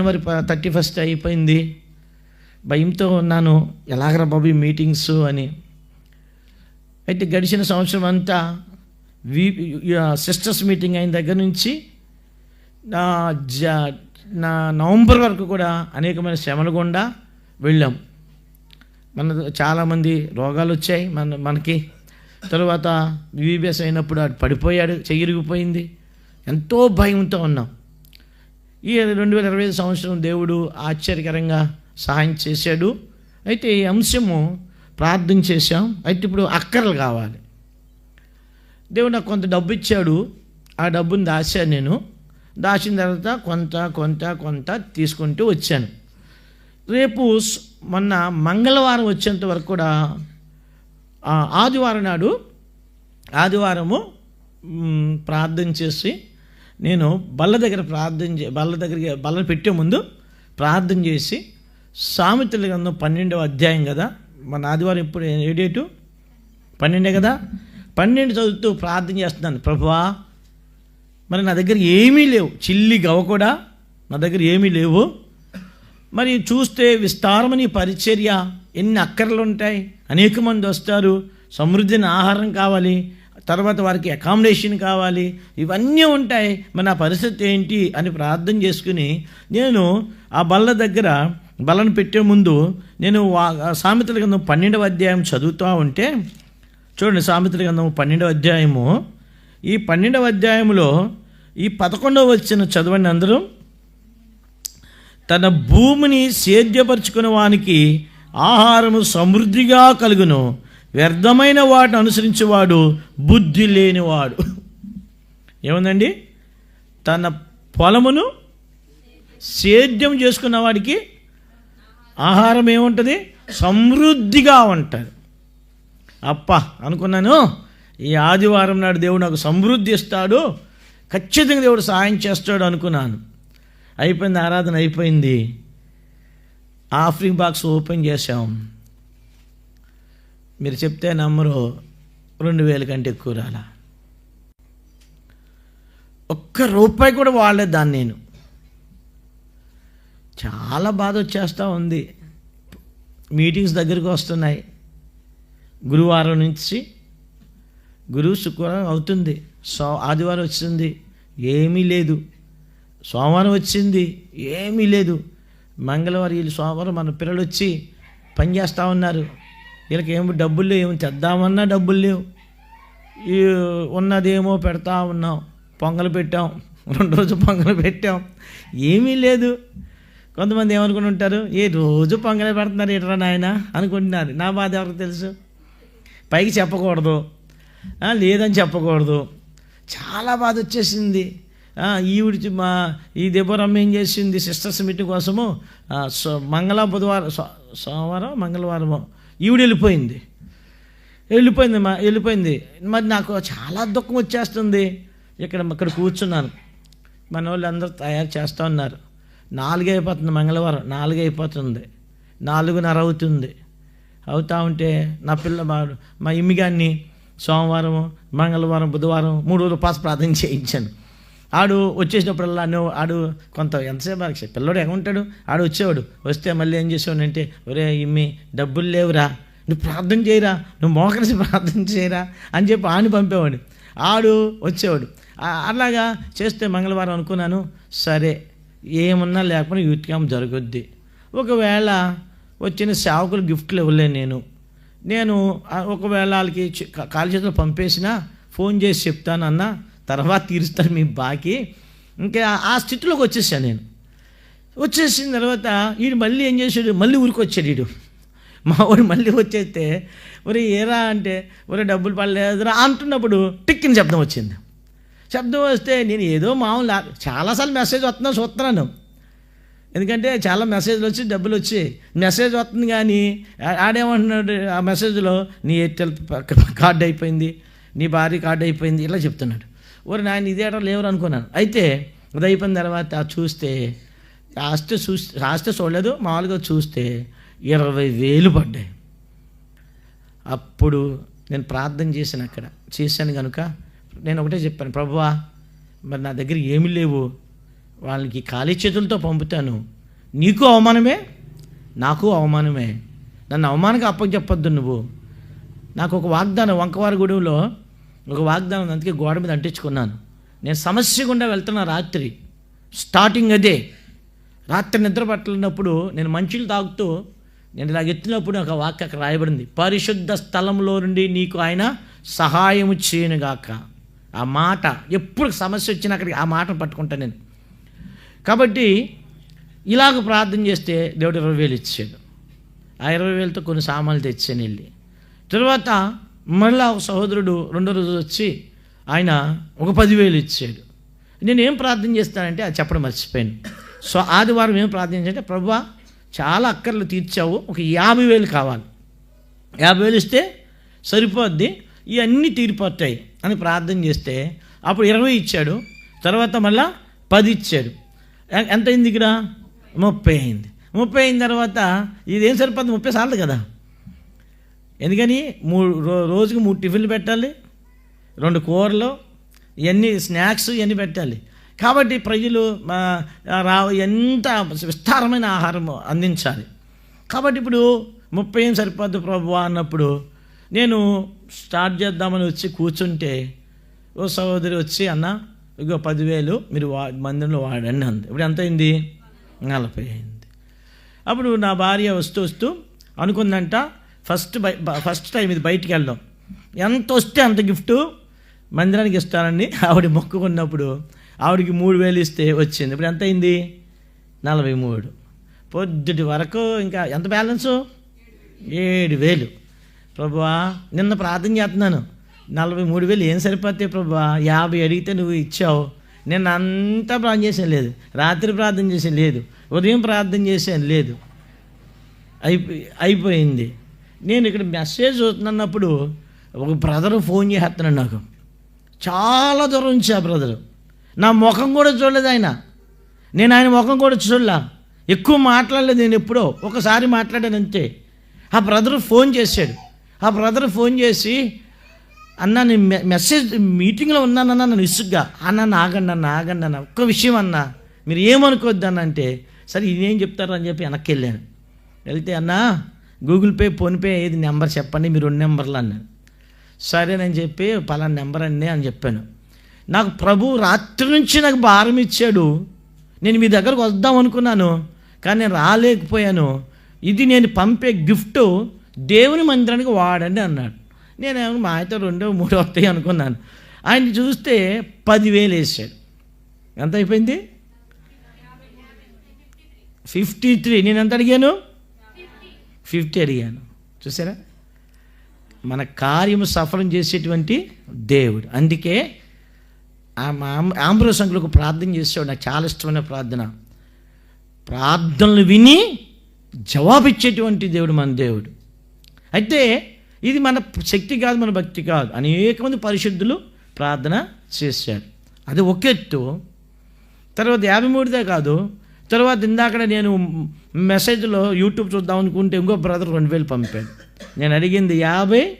జనవరి thirty first అయిపోయింది. భయంతో ఉన్నాను ఎలాగరా బాబు మీటింగ్స్ అని. అయితే గడిచిన సంవత్సరం అంతా వి సిస్టర్స్ మీటింగ్ అయిన దగ్గర నుంచి నా జ నా నవంబర్ వరకు కూడా అనేకమైన శ్రమలు గుండా వెళ్ళాం. మన చాలామంది రోగాలు వచ్చాయి మన మనకి. తర్వాత వివిబిఎస్ అయినప్పుడు ఆడు పడిపోయాడు చెయ్యిరిగిపోయింది ఎంతో భయంతో ఉన్నాం. ఈ రెండు వేల ఇరవై ఐదు సంవత్సరం దేవుడు ఆశ్చర్యకరంగా సహాయం చేశాడు. అయితే ఈ అంశము ప్రార్థన చేశాం. అయితే ఇప్పుడు అక్కర్లు కావాలి. దేవుడు నాకు కొంత డబ్బు ఇచ్చాడు. ఆ డబ్బుని దాచాను నేను. దాచిన తర్వాత కొంత కొంత కొంత తీసుకుంటూ వచ్చాను. రేపు మొన్న మంగళవారం వచ్చేంత వరకు కూడా ఆదివారం నాడు ఆదివారము ప్రార్థన చేసి నేను బల్ల దగ్గర ప్రార్థన చే బల్ల దగ్గరికి బల్ల పెట్టే ముందు ప్రార్థన చేసి సామెతల గ్రంథం పన్నెండవ అధ్యాయం కదా. మన ఆదివారం ఇప్పుడు ఏ పన్నెండే కదా? పన్నెండు చదువుతూ ప్రార్థన చేస్తున్నాను. ప్రభువా మరి నా దగ్గర ఏమీ లేవు. చిల్లి గవ కూడా నా దగ్గర ఏమీ లేవు. మరి చూస్తే విస్తారమని పరిచర్య ఎన్ని అక్కర్లు ఉంటాయి. అనేక మంది వస్తారు. సమృద్ధిని ఆహారం కావాలి. తర్వాత వారికి అకామిడేషన్ కావాలి. ఇవన్నీ ఉంటాయి. మన పరిస్థితి ఏంటి అని ప్రార్థన చేసుకుని నేను ఆ బల్ల దగ్గర బల్లను పెట్టే ముందు నేను వా- సామెతల గ్రంథం పన్నెండవ అధ్యాయం చదువుతూ ఉంటే చూడండి సామెతల గ్రంథం పన్నెండవ అధ్యాయము. ఈ పన్నెండవ అధ్యాయంలో ఈ పదకొండవ వచ్చిన చదవండి అందరూ. తన భూమిని సేద్యపరుచుకున్న వానికి ఆహారము సమృద్ధిగా కలుగును. వ్యర్థమైన వాటిని అనుసరించేవాడు బుద్ధి లేనివాడు. ఏముందండి? తన పొలమును సేద్యం చేసుకున్న వాడికి ఆహారం ఏముంటుంది? సమృద్ధిగా ఉంటుంది. అప్ప అనుకున్నాను. ఈ ఆదివారం నాడు దేవుడు నాకు సమృద్ధి ఇస్తాడు. ఖచ్చితంగా దేవుడు సహాయం చేస్తాడు అనుకున్నాను. అయిపోయింది ఆరాధన అయిపోయింది. ఆఫరింగ్ బాక్స్ ఓపెన్ చేసాం మీరు చెప్తే నమ్మరు రెండు వేల కంటే ఎక్కువ రాలా. ఒక్క రూపాయి కూడా వాడలేదు దాన్ని నేను. చాలా బాధ వచ్చేస్తూ ఉంది. మీటింగ్స్ దగ్గరికి వస్తున్నాయి. గురువారం నుంచి గురువు శుక్రవారం అవుతుంది. సో ఆదివారం వచ్చింది. ఏమీ లేదు. సోమవారం వచ్చింది. ఏమీ లేదు. మంగళవారం వీళ్ళు సోమవారం మన పిల్లలు వచ్చి పని చేస్తూ ఉన్నారు. వీళ్ళకి ఏమి డబ్బులు లేవు. ఏమి తెద్దామన్నా డబ్బులు లేవు. ఈ ఉన్నదేమో పెడతా ఉన్నాం. పొంగలు పెట్టాం. రెండు రోజు పొంగలు పెట్టాం. ఏమీ లేదు. కొంతమంది ఏమనుకుని ఉంటారు? ఏ రోజు పొంగలే పెడుతున్నారు. ఇటరా నాయన? అనుకుంటున్నారు. నా బాధ ఎవరికి తెలుసు? పైకి చెప్పకూడదు. లేదని చెప్పకూడదు. చాలా బాధ వచ్చేసింది. ఈవిడి మా ఈ దెబ్బరమ్మ ఏం చేసింది? సిస్టర్స్ మీటింగ్ కోసము సో మంగళ బుధవారం సో- సోమవారం మంగళవారము ఈవిడ వెళ్ళిపోయింది. వెళ్ళిపోయింది మా వెళ్ళిపోయింది. మరి నాకు చాలా దుఃఖం వచ్చేస్తుంది. ఇక్కడ ఇక్కడ కూర్చున్నాను. మన వాళ్ళు అందరూ తయారు చేస్తూ ఉన్నారు. నాలుగు అయిపోతుంది మంగళవారం. నాలుగు అయిపోతుంది. నాలుగున్నర అవుతుంది. అవుతా ఉంటే నా పిల్ల మా మా ఇమ్మిగాన్ని సోమవారం మంగళవారం బుధవారం మూడు రోజులు పాస్ ప్రార్థన చేయించాను. ఆడు వచ్చేసినప్పుడల్లా నువ్వు ఆడు కొంత ఎంతసేపు ఆడికి పిల్లడు ఎగుంటాడు ఆడు వచ్చేవాడు. వస్తే మళ్ళీ ఏం చేసేవాడంటే ఒరే ఇమ్మి డబ్బులు లేవురా. నువ్వు ప్రార్థన చేయరా? నువ్వు మోకరిసి ప్రార్థన చేయరా? అని చెప్పి ఆని పంపేవాడు. ఆడు వచ్చేవాడు. అలాగా చేస్తే మంగళవారం అనుకున్నాను. సరే ఏమున్నా లేకపోయినా యూత్ క్యాంప్ జరుగుద్ది. ఒకవేళ వచ్చిన సేవకులు గిఫ్ట్లు ఇవ్వలేను నేను. నేను ఒకవేళ వాళ్ళకి కాలు చేతులు పంపేసినా ఫోన్ చేసి చెప్తాను అన్నా తర్వాత తీరుస్తాను మీ బాకీ. ఇంకా ఆ- స్థితిలోకి వచ్చేసాను నేను. వచ్చేసిన తర్వాత వీడు మళ్ళీ ఏం చేశాడు? మళ్ళీ ఊరికి వచ్చాడు వీడు మా వాడు మళ్ళీ వచ్చేస్తే ఒరే ఏరా అంటే ఒరే డబ్బులు పడలేదురా అంటున్నప్పుడు టిక్కిన శబ్దం వచ్చింది. శబ్దం వస్తే నేను ఏదో మామూలు చాలాసార్లు మెసేజ్ వస్తున్నా చూస్తున్నాను. ఎందుకంటే చాలా మెసేజ్లు వచ్చి డబ్బులు వచ్చి మెసేజ్ వస్తుంది కానీ ఆడేమంటున్నాడు ఆ మెసేజ్లో నీ ఎయిర్టెల్ ప- కార్డు అయిపోయింది నీ భార్య కార్డు అయిపోయింది ఇలా చెప్తున్నాడు. ఓరి నాయన ఇదేటో లేవరు అనుకున్నాను. అయితే ఉదయపోయిన తర్వాత చూస్తే రాస్తే చూసి రాస్తే చూడలేదు మామూలుగా చూస్తే ఇరవై వేలు పడ్డాయి. అప్పుడు నేను ప్రార్థన చేశాను అక్కడ. చేశాను కనుక నేను ఒకటే చెప్పాను ప్రభువా మరి నా దగ్గర ఏమీ లేవు. వాళ్ళకి ఖాళీ చేతులతో పంపుతాను. నీకు అవమానమే నాకు అవమానమే. నన్ను అవమానంగా అప్పచెప్పొద్దు నువ్వు. నాకు ఒక వాగ్దానం వంకవారిగూడెంలో ఒక వాగ్దానం అందుకే గోడ మీద అంటించుకున్నాను. నేను సమస్య గుండా వెళ్తున్నా రాత్రి. స్టార్టింగ్ అదే. రాత్రి నిద్ర పట్టలేనప్పుడు నేను మంచులు తాగుతూ నేను ఇలా ఎత్తినప్పుడు ఒక వాక్య అక్కడ రాయబడింది. పరిశుద్ధ స్థలంలో నుండి నీకు ఆయన సహాయము చేయనుగాక. ఆ మాట ఎప్పుడు సమస్య వచ్చినా అక్కడికి ఆ మాటను పట్టుకుంటాను నేను. కాబట్టి ఇలాగ ప్రార్థన చేస్తే దేవుడు ఇరవై వేలు ఇచ్చాడు. ఆ ఇరవై వేలతో కొన్ని సామాన్లు తెచ్చాను వెళ్ళి. తర్వాత మళ్ళా ఒక సహోదరుడు రెండో రోజు వచ్చి ఆయన ఒక పదివేలు ఇచ్చాడు. నేను ఏం ప్రార్థన చేస్తానంటే అది చెప్పడం మర్చిపోయాను. సో ఆదివారం ఏం ప్రార్థన చేస్తే ప్రభా చాలా అక్కర్లు తీర్చావు ఒక యాభై వేలు కావాలి. యాభై వేలు ఇస్తే సరిపోద్ది ఇవన్నీ తీరిపోతాయి అని ప్రార్థన చేస్తే అప్పుడు ఇరవై ఇచ్చాడు తర్వాత మళ్ళా పది ఇచ్చాడు. ఎంత అయింది ఇక్కడ? ముప్పై అయింది. ముప్పై అయిన తర్వాత ఇదేం సరిపోద్ది? ముప్పై సార్లు కదా. ఎందుకని మూడు రో- రోజుకి మూడు టిఫిన్లు పెట్టాలి రెండు కూరలు ఇవన్నీ స్నాక్స్ ఇవన్నీ పెట్టాలి. కాబట్టి ప్రజలు రా ఎంత విస్తారమైన ఆహారం అందించాలి. కాబట్టి ఇప్పుడు ముప్పై ఏం సరిపోద్ది ప్రభు అన్నప్పుడు నేను స్టార్ట్ చేద్దామని వచ్చి కూర్చుంటే ఓ సహోదరి వచ్చి అన్న ఇగో పదివేలు మీరు వా మందిరంలో వాడండి అంది. ఇప్పుడు ఎంత అయింది నలభై అయింది. అప్పుడు నా భార్య వస్తూ వస్తూ అనుకుందంట ఫస్ట్ బై ఫస్ట్ టైం ఇది బయటికి వెళ్దాం ఎంత వస్తే అంత గిఫ్ట్ మందిరానికి ఇస్తానని ఆవిడ మొక్కుకున్నప్పుడు ఆవిడకి మూడు వేలు ఇస్తే వచ్చింది. ఇప్పుడు ఎంత అయింది? నలభై మూడు. పొద్దుటి వరకు ఇంకా ఎంత బ్యాలెన్సు? ఏడు వేలు. ప్రభువా నిన్న ప్రార్థన చేస్తున్నాను. నలభై మూడు వేలు ఏం సరిపోతాయి ప్రభువా? యాభై అడిగితే నువ్వు ఇచ్చావు. నిన్న అంతా ప్రార్థన చేసాను లేదు. రాత్రి ప్రార్థన చేసాను లేదు. ఉదయం ప్రార్థన చేశాను లేదు. అయిపోయి అయిపోయింది. నేను ఇక్కడ మెసేజ్ చూస్తున్నప్పుడు ఒక బ్రదర్ ఫోన్ చేస్తున్నాడు నాకు. చాలా దూరం నుంచి ఆ బ్రదరు నా ముఖం కూడా చూడలేదు ఆయన. నేను ఆయన ముఖం కూడా చూడలా. ఎక్కువ మాట్లాడలేదు నేను ఎప్పుడో. ఒకసారి మాట్లాడాను అంతే. ఆ బ్రదర్ ఫోన్ చేశాడు. ఆ బ్రదర్ ఫోన్ చేసి అన్న నేను మెసేజ్ మీటింగ్లో ఉన్నానన్నా నన్ను ఇసుగ్గా అన్న నాగండి అన్న ఆగండి అన్న ఒక్క విషయం అన్న. మీరు ఏమనుకోవద్దు అన్న అంటే సరే ఇదేం చెప్తారు అని చెప్పి వెనక్కి వెళ్ళాను. వెళ్తే అన్నా గూగుల్ పే ఫోన్పే ఏది నెంబర్ చెప్పండి మీరు రెండు నెంబర్లు అన్నాను సరేనని చెప్పి పలానా నెంబర్ అండి అని చెప్పాను. నాకు ప్రభు రాత్రి నుంచి నాకు భారం ఇచ్చాడు. నేను మీ దగ్గరకు వద్దాం అనుకున్నాను కానీ నేను రాలేకపోయాను. ఇది నేను పంపే గిఫ్ట్ దేవుని మందిరానికి వాడండి అన్నాడు. నేనేమో మా అయితే రెండో మూడో వస్తాయి అనుకున్నాను. ఆయన చూస్తే పదివేలు వేసాడు. ఎంత అయిపోయింది? ఫిఫ్టీ త్రీ నేను ఎంత అడిగాను? ఫిఫ్టీ అడిగాను. చూసారా? మన కార్యము సఫలం చేసేటువంటి దేవుడు. అందుకే ఆంధ్ర సంఖ్యలకు ప్రార్థన చేసేవాడు. నాకు చాలా ఇష్టమైన ప్రార్థన. ప్రార్థనలు విని జవాబిచ్చేటువంటి దేవుడు మన దేవుడు. అయితే ఇది మన శక్తి కాదు మన భక్తి కాదు. అనేక మంది పరిశుద్ధులు ప్రార్థన చేశారు. అది ఒక ఎత్తు తర్వాత యాభై మూడుదే కాదు తర్వాత ఇందాక నేను మెసేజ్లో యూట్యూబ్ చూద్దాం అనుకుంటే ఇంకో బ్రదర్ రెండు వేలు పంపాడు. నేను అడిగింది యాభై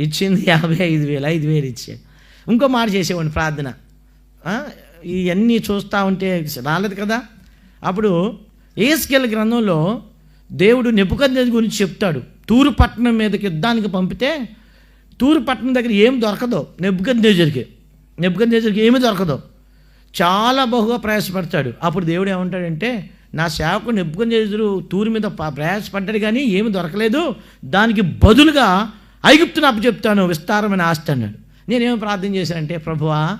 ఇచ్చింది యాభై ఐదు వేలు ఐదు వేలు ఇచ్చాడు. ఇంకో మాట చేసేవాడిని ప్రార్థన. ఇవన్నీ చూస్తూ ఉంటే రాలేదు కదా. అప్పుడు ఏస్కెల్ గ్రంథంలో దేవుడు నెప్పుకంది గురించి చెప్తాడు. తూరు పట్టణం మీదకి యుద్ధానికి పంపితే తూరు పట్టణం దగ్గర ఏం దొరకదు నెప్పుకందేజర్కి నెప్పుకందేజర్కి ఏమీ దొరకదు. చాలా బహుగా ప్రయాసపడతాడు. అప్పుడు దేవుడు ఏమంటాడంటే నా సేవకుడు నెప్పుకొనేదురు తూరు మీద ప్రయాసపడ్డాడు కానీ ఏమి దొరకలేదు. దానికి బదులుగా ఐగుప్తుని అప్పచెప్తాను విస్తారమైన ఆస్తి అన్నాడు. నేనేమి ప్రార్థన చేశానంటే ప్రభువా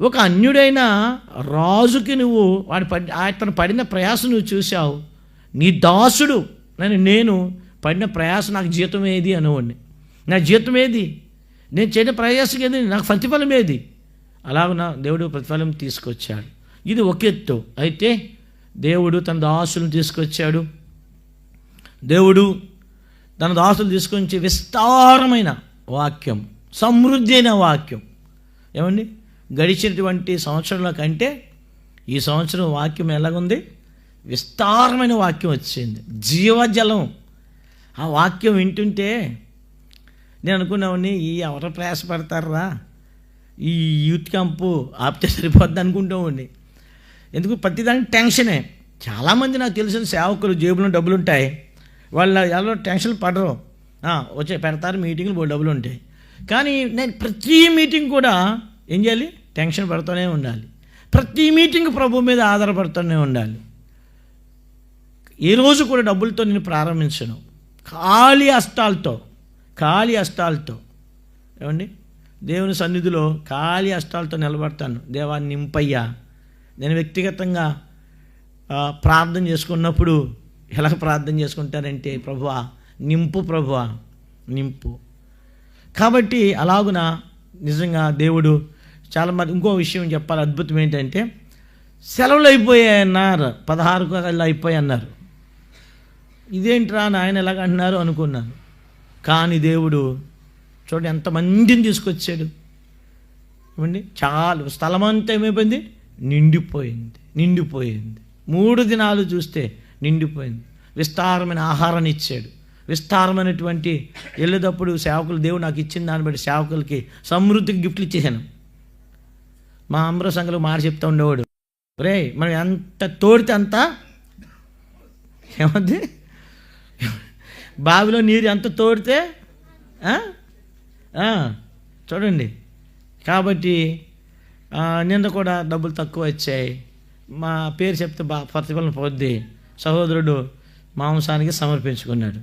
ఒక అన్యుడైన రాజుకి నువ్వు వాడి పడి అతను పడిన ప్రయాసం నువ్వు చూసావు నీ దాసుడు నేను నేను పడిన ప్రయాసం నాకు జీతం ఏది? అనేవాడిని. నా జీతం ఏది? నేను చేయని ప్రయాసం ఏది? నాకు ప్రతిఫలం ఏది? అలాగున దేవుడు ప్రతిఫలం తీసుకొచ్చాడు. ఇది ఒక ఎత్తు. అయితే దేవుడు తన దాసులను తీసుకొచ్చాడు. దేవుడు తన దాసులు తీసుకొచ్చి విస్తారమైన వాక్యం సమృద్ధి అయిన వాక్యం. ఏమండి? గడిచినటువంటి సంవత్సరంలో కంటే ఈ సంవత్సరం వాక్యం ఎలాగుంది? విస్తారమైన వాక్యం వచ్చింది. జీవజలం. ఆ వాక్యం వింటుంటే నేను అనుకున్నామని ఈ ఎవరు ప్రయాసపడతారా? ఈ యూత్ క్యాంపు ఆపితే సరిపోద్ది అనుకుంటామండి. ఎందుకు ప్రతిదానికి టెన్షనే. చాలామంది నాకు తెలిసిన సేవకులు జేబులో డబ్బులు ఉంటాయి వాళ్ళు ఎవరో టెన్షన్ పడరు. వచ్చే పెడతారు మీటింగ్లు డబ్బులు ఉంటాయి కానీ నేను ప్రతి మీటింగ్ కూడా ఏం చేయాలి? టెన్షన్ పడుతూనే ఉండాలి. ప్రతి మీటింగ్ ప్రభు మీద ఆధారపడుతూనే ఉండాలి. ఏ రోజు కూడా డబ్బులతో నేను ప్రారంభించను. ఖాళీ అష్టాలతో. ఖాళీ అష్టాలతో. ఏమండి? దేవుని సన్నిధిలో ఖాళీ అష్టాలతో నిలబడతాను. దేవాన్ని నింపయ్యా. నేను వ్యక్తిగతంగా ప్రార్థన చేసుకున్నప్పుడు ఎలా ప్రార్థన చేసుకుంటానంటే ప్రభువా నింపు ప్రభువా నింపు. కాబట్టి అలాగున నిజంగా దేవుడు చాలా మంది ఇంకో విషయం చెప్పాలి అద్భుతం ఏంటంటే సెలవులు అయిపోయాయి అన్నారు. పదహారు కల్లా అయిపోయి అన్నారు. ఇదేంట్రా నాయన ఎలాగ అంటున్నారు అనుకున్నాను. కానీ దేవుడు చూడండి ఎంతమందిని తీసుకొచ్చాడు. ఏమండి? చాలా స్థలం అంతా ఏమైపోయింది? నిండిపోయింది నిండిపోయింది. మూడు దినాలు చూస్తే నిండిపోయింది. విస్తారమైన ఆహారాన్ని ఇచ్చాడు. విస్తారమైనటువంటి వెళ్ళేటప్పుడు సేవకులు దేవుడు నాకు ఇచ్చిన దాన్ని బట్టి సేవకులకి సమృద్ధికి గిఫ్ట్లు ఇచ్చేసాను మా అమర సంఘలు మాట చెప్తా ఉండేవాడు. రే మనం ఎంత తోడితే అంత ఏమంది? బావిలో నీరు ఎంత తోడితే చూడండి. కాబట్టి ఆ, నిన్న కూడా డబ్బులు తక్కువ వచ్చాయి. మా పేరు చెప్తే బా ప్రతిఫలం పొద్ది. సహోదరుడు మాంసానికి సమర్పించుకున్నాడు.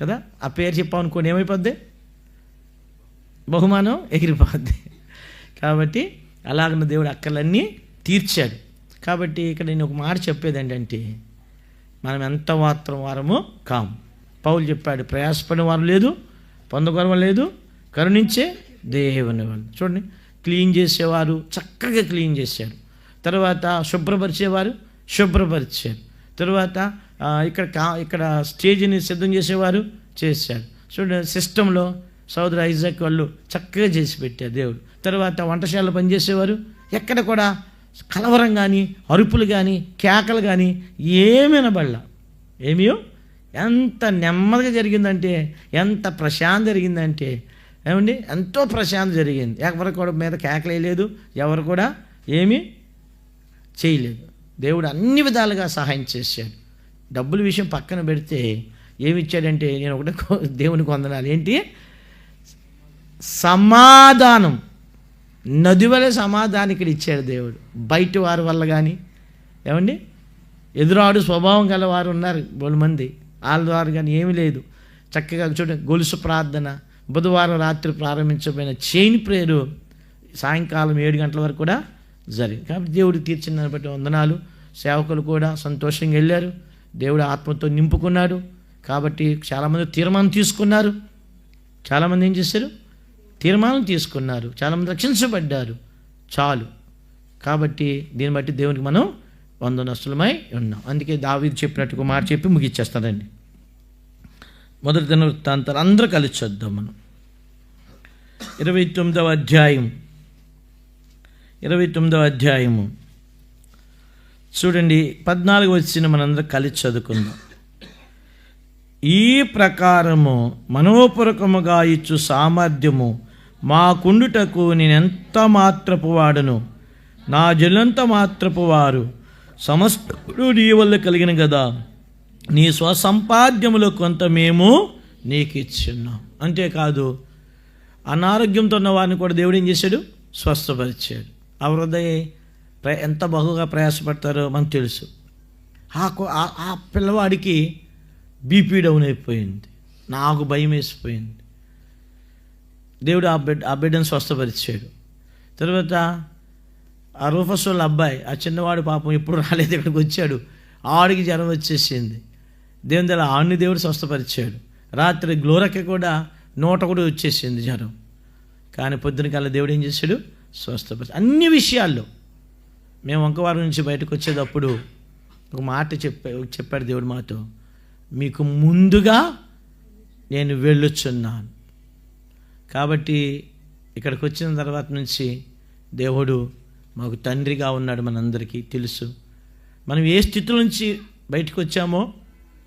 కదా? ఆ పేరు చెప్పామనుకోండి ఏమైపోద్ది? బహుమానం ఎగిరిపోద్ది. కాబట్టి అలాగన్న దేవుడు అక్కలన్నీ తీర్చాడు. కాబట్టి ఇక్కడ నేను ఒక మాట చెప్పేది ఏంటంటే మనం ఎంత మాత్రం వారమో కాము. పౌలు చెప్పాడు ప్రయాసపడిన వారు లేదు పొందగొరవ లేదు కరుణించే దేవుని వాళ్ళు చూడండి క్లీన్ చేసేవారు చక్కగా క్లీన్ చేశారు. తర్వాత శుభ్రపరిచేవారు శుభ్రపరిచారు. తర్వాత ఇక్కడ కా ఇక్కడ స్టేజ్ని సిద్ధం చేసేవారు చేశారు. చూడండి సిస్టంలో సోదరు ఐజాక్ వాళ్ళు చక్కగా చేసి పెట్టారు దేవుడు. తర్వాత వంటశాలలో పనిచేసేవారు ఎక్కడ కూడా కలవరం కానీ అరుపులు కానీ కేకలు కానీ ఏమైనా ఏమియో? ఎంత నెమ్మదిగా జరిగిందంటే ఎంత ప్రశాంతం జరిగిందంటే ఏమండి? ఎంతో ప్రశాంతం జరిగింది. ఎవరు కూడా మీద కేకలేయలేదు ఎవరు కూడా ఏమీ చేయలేదు. దేవుడు అన్ని విధాలుగా సహాయం చేశాడు. డబ్బుల విషయం పక్కన పెడితే ఏమి ఇచ్చాడంటే నేను ఒకటే కో- దేవునికి వందనాలు. ఏంటి? సమాధానం. నదివల సమాధానం ఇక్కడ ఇచ్చాడు దేవుడు. బయట వారి వల్ల కానీ ఏమండి? ఎదురాడు స్వభావం గల వారు ఉన్నారు బోలు మంది. వాళ్ళ ద్వారా కానీ ఏమీ లేదు. చక్కగా చూడండి గొలుసు ప్రార్థన బుధవారం రాత్రి ప్రారంభించబడిన చైన్ ప్రేయరు సాయంకాలం ఏడు గంటల వరకు కూడా జరిగింది. కాబట్టి దేవుడు తీర్చిన దాన్ని బట్టి వందనాలు. సేవకులు కూడా సంతోషంగా వెళ్ళారు. దేవుడు ఆత్మతో నింపుకున్నాడు. కాబట్టి చాలామంది తీర్మానం తీసుకున్నారు. చాలామంది ఏం చేశారు? తీర్మానం తీసుకున్నారు. చాలామంది రక్షించబడ్డారు. చాలు. కాబట్టి దీన్ని బట్టి దేవునికి మనం వందనస్తులమై ఉన్నాం. అందుకే దావీదు చెప్పినట్టు ఒక మాట చెప్పి ముగిచ్చేస్తానండి. మొదటి దిన వృత్తాంతాలు అందరూ కలిసి చూద్దాం మనం. ఇరవై తొమ్మిదవ అధ్యాయం ఇరవై తొమ్మిదవ అధ్యాయము. చూడండి పద్నాలుగు వచ్చిన మనందరం కలిసి చదువుకుందాం. ఈ ప్రకారము మనోపూర్వకముగా ఇచ్చు సామర్థ్యము మా కుండుటకు నేనెంత మాత్రపు వాడను? నా జల్లంత మాత్రపు వారు సమస్తడు నీ వల్ల కలిగిన కదా నీ స్వసంపాద్యములో కొంత మేము నీకు ఇచ్చున్నాం అంతేకాదు అనారోగ్యంతో ఉన్న వారిని కూడా దేవుడు ఏం చేశాడు? స్వస్థపరిచాడు. ఆ వృద్ధయ్య ప్ర- ఎంత బహుగా ప్రయాసపడతారో మనకు తెలుసు. ఆ కో- ఆ- ఆ పిల్లవాడికి బీపీ డౌన్ అయిపోయింది. నాకు భయం వేసిపోయింది. దేవుడు ఆ బిడ్డ ఆ బిడ్డను స్వస్థపరిచాడు. తర్వాత ఆ రూఫస్ వాళ్ళ అబ్బాయి ఆ చిన్నవాడు పాపం ఎప్పుడు రాలేదు ఇక్కడికి వచ్చాడు. ఆడికి జ్వరం వచ్చేసింది. దేవుని దగ్గర ఆన్ని దేవుడు స్వస్థపరిచాడు. రాత్రి గ్లోరకి కూడా నూట కూడా వచ్చేసింది జ్వరం. కానీ పొద్దున కల్లా దేవుడు ఏం చేశాడు? స్వస్థపరిచి అన్ని విషయాల్లో. మేము వంకవారం నుంచి బయటకు వచ్చేటప్పుడు ఒక మాట చెప్పా చెప్పాడు దేవుడు మాతో. మీకు ముందుగా నేను వెళ్ళొచ్చున్నాను. కాబట్టి ఇక్కడికి వచ్చిన తర్వాత నుంచి దేవుడు మాకు తండ్రిగా ఉన్నాడు మనందరికీ తెలుసు. మనం ఏ స్థితి నుంచి బయటకు వచ్చామో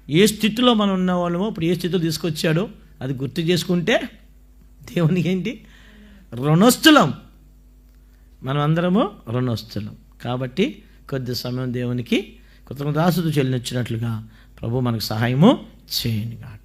ఏ స్థితిలో మనం ఉన్న వాళ్ళమో ఇప్పుడు ఏ స్థితిలో తీసుకొచ్చాడో అది గుర్తు చేసుకుంటే దేవునికి ఏంటి? రుణస్థులం. మనం అందరము రుణస్థులం. కాబట్టి కొద్ది సమయం దేవునికి కృతజ్ఞతాసుడు చెల్లించినట్లుగా ప్రభు మనకు సహాయము చేయనుగా